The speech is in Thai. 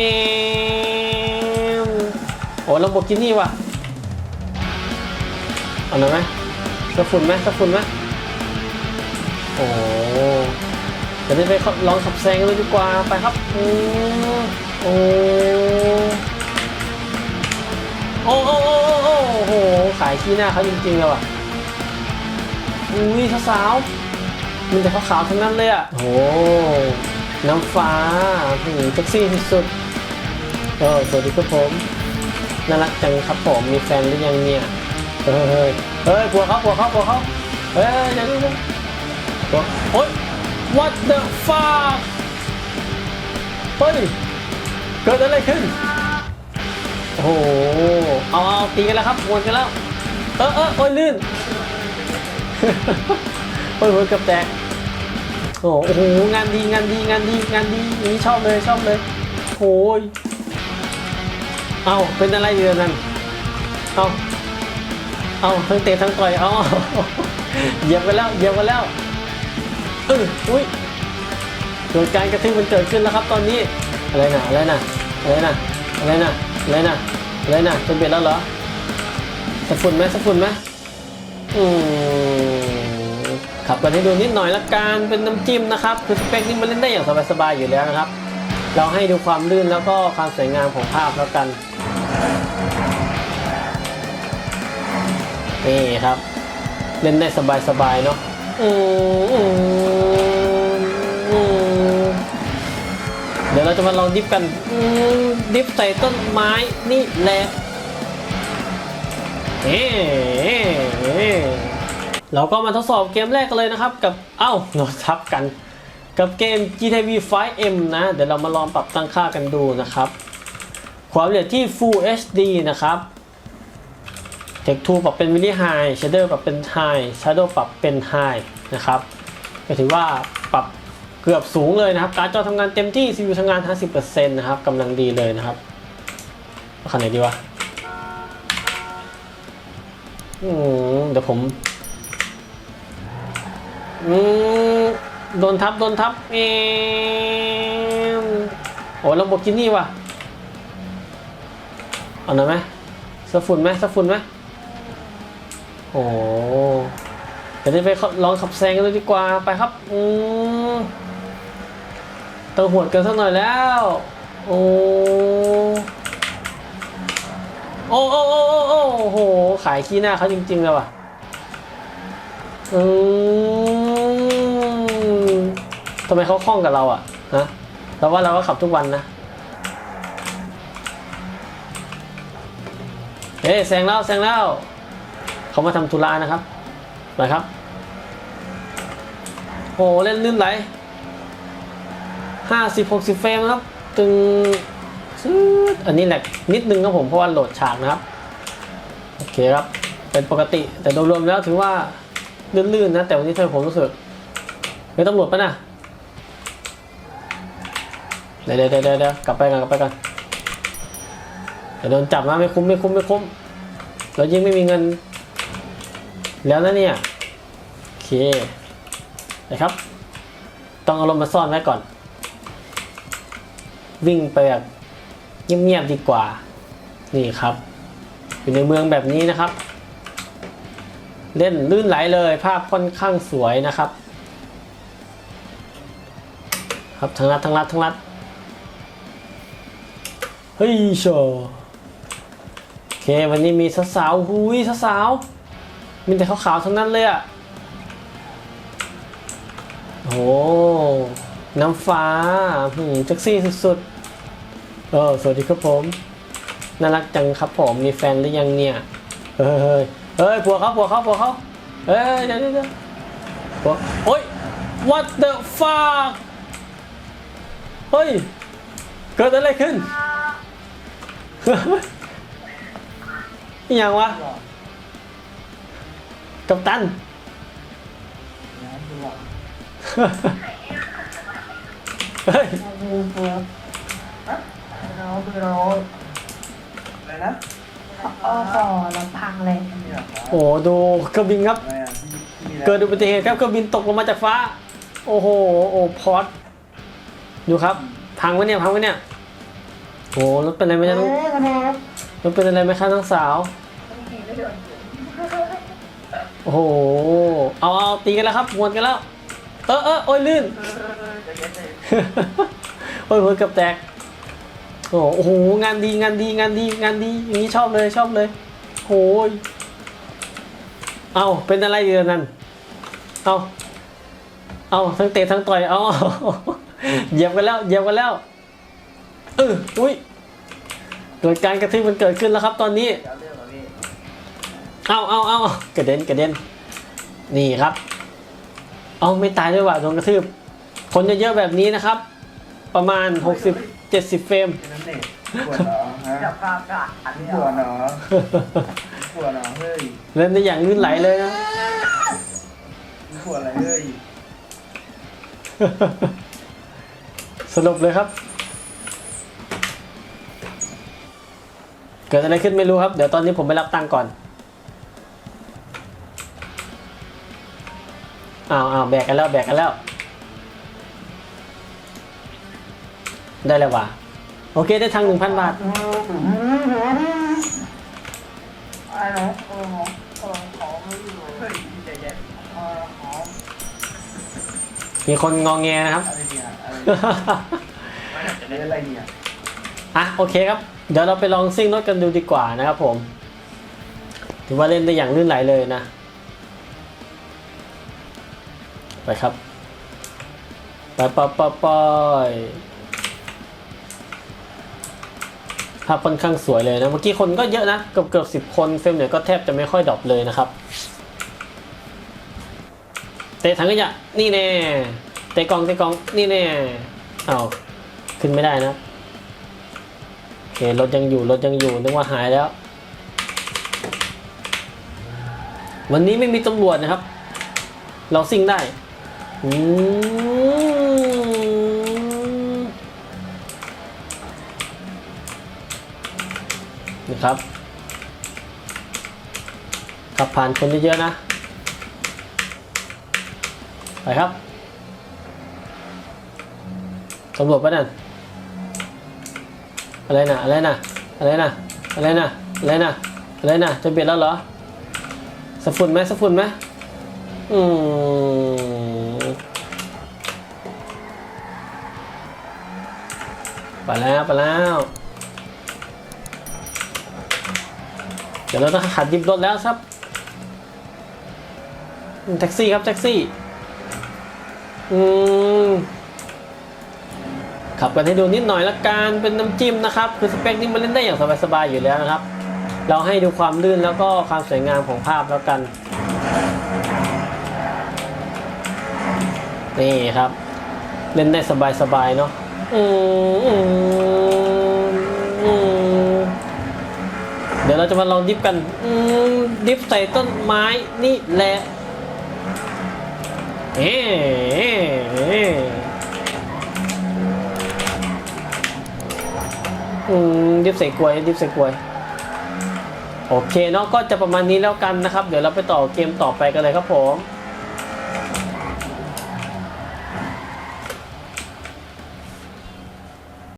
เอมโอ้ลำโบกินี่ว่ะเอาหน่อยไหมสักฝุ่นไหมสักฝุ่นไหมโอ้เดี๋ยวไปลองขับแซงกันเลยดีกว่าไปครับอืมโอ้โอ้โอ้โอ้โอ้โอ้โหขายขี้หน้าเขาจริงๆเลยว่ะอุ้ยสาวๆมันจะขาวๆทั้งนั้นเลยอะโอ้น้ำฟ้าหืมเซ็กซี่ที่สุด เออสวัสดีครับผมน่ารักจังครับผมมีแฟนหรือยังเนี่ยเฮ้ยเฮ้ยเฮ้ยกลัวเขากลัวเขากลัวเขาเฮ้ยเดี๋ยวเดี๋ยวเดี๋ยวกลัวโอ๊ย what the fuck เฮ้ยเกิดอะไรขึ้นโอ้โหเอาเอาตีกันแล้วครับวนกันแล้ว เออเออโอ้ยลื่นโอ้ยหัวเกือบแตกโอ้โหงานดีงานดีงานดีงานดีนี้ชอบเลยชอบเลยโอ้ย เอาเป็นอะไรอยู่นั่นเอาเอาทั้งเตะทั้งต่อยเอาเหยียบกันแล้วเหยียบกันแล้วเอออุ้ยเกิดการกระทืบมันเกิดขึ้นแล้วครับตอนนี้อะไรนะอะไรนะอะไรนะอะไรนะอะไรนะอะไรนะเป็นเบ็ดแล้วเหรอสักฝุ่นไหมสักฝุ่นไหมอืมขับกันให้ดูนิดหน่อยละกันเป็นน้ำจิ้มนะครับคือสเปคนี้มันเล่นได้อย่างสบายๆอยู่แล้วนะครับ เราให้ดูความลื่นแล้วก็ความสวยงามของภาพแล้วกัน นี่ครับ เล่นได้สบายๆเนาะอือเดี๋ยวเราจะมาลองดิฟกันดิฟใส่ต้นไม้นี่แหละเอ๊เราก็มาทดสอบเกมแรกกันเลยนะครับ กับ เอ้าโนทับกัน กับเกม GTV 5M นะ เดี๋ยวเรามาลองปรับตั้งค่ากันดูนะครับ ความละเอียดที่ Full HD นะครับ เทคทูปรับเป็นมินิไฮชเดอร์ปรับเป็นไฮชาร์โดปรับเป็นไฮนะครับก็ถือว่าปรับเกือบสูงเลยนะครับการ์ดจอทำงานเต็มที่ CPU ทำงาน 50%นะครับกำลังดีเลยนะครับเอาคันไหนดีวะอืมเดี๋ยวผมอืมโดนทับ โดนทับเอมโอ้ลำโบกินี่ว่ะ เอาหน่อยไหมสักฝุ่นไหมสักฝุ่นไหม โอ้เดี๋ยวนี้ไปลองขับแซงกันเลยดีกว่าไปครับอืมเติมหวดกันสักหน่อยแล้วโอ้โอ้โอ้โอ้โอ้โอ้โห ขายขี้หน้าเขาจริงๆเลยว่ะอืมทำไมเขาคล่องกับเราอะฮะเราว่าเราก็ขับทุกวันนะเฮ้แซงแล้วแซงแล้ว เขามาทำธุระนะครับไปครับโหเล่นลื่นไหลห้าสิบหกสิบเฟรมครับตึงซื้ออันนี้แหละนิดนึงครับผมเพราะว่าโหลดฉากนะครับโอเคครับเป็นปกติแต่โดยรวมแล้วถือว่าลื่นๆนะ แต่วันนี้เธอผมรู้สึกไม่ต้องโหลดปะนะเดี๋ยวเดี๋ยวเดี๋ยวเดี๋ยวกลับไปกันกลับไปกันเดี๋ยวโดนจับนะไม่คุ้มไม่คุ้มไม่คุ้มเรายิ่งไม่มีเงิน แล้วนะเนี่ยโอเคนะครับ ต้องเอาลมมาซ่อนไว้ก่อน วิ่งไปแบบเงียบๆดีกว่า นี่ครับ อยู่ในเมืองแบบนี้นะครับ เล่นลื่นไหลเลยภาพค่อนข้างสวยนะครับ ครับทั้งรัดทั้งรัดทั้งรัดเฮ้ยโชโอเควันนี้มีสาวๆหุยสาวๆ มีแต่ขาวๆทั้งนั้นเลยอะโอ้โห น้ำฟ้าหืมเซ็กซี่สุดๆ เออ สวัสดีครับผม น่ารักจังครับผม มีแฟนหรือยังเนี่ย เฮ้ย เฮ้ยเฮ้ยผัวเขาผัวเขาผัวเขาเฮ้ยเดี๋ยวเดี๋ยวยโอ้ย what the fuck เฮ้ย เกิดอะไรขึ้น อย่างวะ กัปตัน เฮ้ย เราคือเราอะไรนะโอ้โหรถพังเลยเนี่ยโอ้โหดูเครื่องบินครับ อะไรอะที่ที่เกิดอุบัติเหตุครับเครื่องบินตกลงมาจากฟ้า โอ้โห โอ้พอดดูครับ พังวะเนี่ย พังวะเนี่ยโอ้รถเป็นอะไรไหมเอจ๊ะน้องอมาแล้วรถเป็นอะไรไหมคะน้องสาวโโอ้โหเอาเอาตีกันแล้วครับหวนกันแล้ว เออเออโอ้ยลื่นโอ้ยหัวเกับแตกโอ้โหงานดีงานดีงานดีงานดีอย่างนี้ชอบเลยชอบเลยโอ้ยเอาเป็นอะไรเดือนนั้นเอาเอาทั้งเตะทั้งต่อยเอาเหยียบกันแล้วเหยียบกันแล้วเอออุ้ยเกิดการกระทืบมันเกิดขึ้นแล้วครับตอนนี้ เรื่องเหรอพี่เอาเอาเอากระเด็นกระเด็น นี่ครับ เอาไม่ตายด้วยว่ะโดนกระทืบ คนเยอะๆแบบนี้นะครับ ประมาณ 60 70 เฟรมเป็นน้ำเน็ตปวดเหรอฮะจับปากกาอันนี้ปวดเหรอปวดเหรอเฮ้ยเล่นได้อย่างลื่นไหลเลยนะ ปวดอะไรเฮ้ยสรุปเลยครับ เกิดอะไรขึ้นไม่รู้ครับ เดี๋ยวตอนนี้ผมไปรับตังค์ก่อน อ้าวอ้าวแบกกันแล้วแบกกันแล้ว ได้แล้วว่ะโอเคได้ทางหนึ่งพันบาทอะไรเนาะเออเออขอไม่อยู่เฮ้ยใจเย็นเออขอมีคนงองแงนะครับอะไรเนี่ยอะไรเนี่ยอะไรเนี่ยอะโอเคครับ เดี๋ยวเราไปลองซิ่งรถกันดูดีกว่านะครับผม ถือว่าเล่นได้อย่างลื่นไหลเลยนะ ไปครับไปไปไปไปภาพค่อนข้างสวยเลยนะ เมื่อกี้คนก็เยอะนะ เกือบเกือบสิบคนเฟรมเนี่ยก็แทบจะไม่ค่อยดรอปเลยนะครับ เตะถังขยะนี่แน่ เตะกองเตะกองนี่แน่เอาขึ้นไม่ได้นะโอเครถยังอยู่รถยังอยู่นึกว่าหายแล้ว วันนี้ไม่มีตำรวจนะครับ เราซิ่งได้ อืมนี่ครับขับผ่านคนเยอะๆนะ ไปครับตำรวจปะนั่นอะไรนะอะไรนะอะไรนะอะไรนะอะไรนะอะไรนะจะเปลี่ยนแล้วเหรอสฟุนไหมสฟุนไหมอืม ไปแล้วไปแล้ว เดี๋ยวเราต้องขัดดิบรถแล้วครับแท็กซี่ครับแท็กซี่ อืมขับกันให้ดูนิดหน่อยละกันเป็นน้ำจิ้มนะครับ คือสเปคนี้มันเล่นได้อย่างสบายๆอยู่แล้วนะครับ เราให้ดูความลื่นแล้วก็ความสวยงามของภาพแล้วกัน นี่ครับ เล่นได้สบายๆเนาะ อืมอืมอืมเดี๋ยวเราจะมาลองดิฟกันดิฟใส่ต้นไม้นี่แหละเอ๊ะอืมดิฟใส่กล้วยดิฟใส่กล้วยโอเคเนาะก็จะประมาณนี้แล้วกันนะครับ เดี๋ยวเราไปต่อเกมต่อไปกันเลยครับผม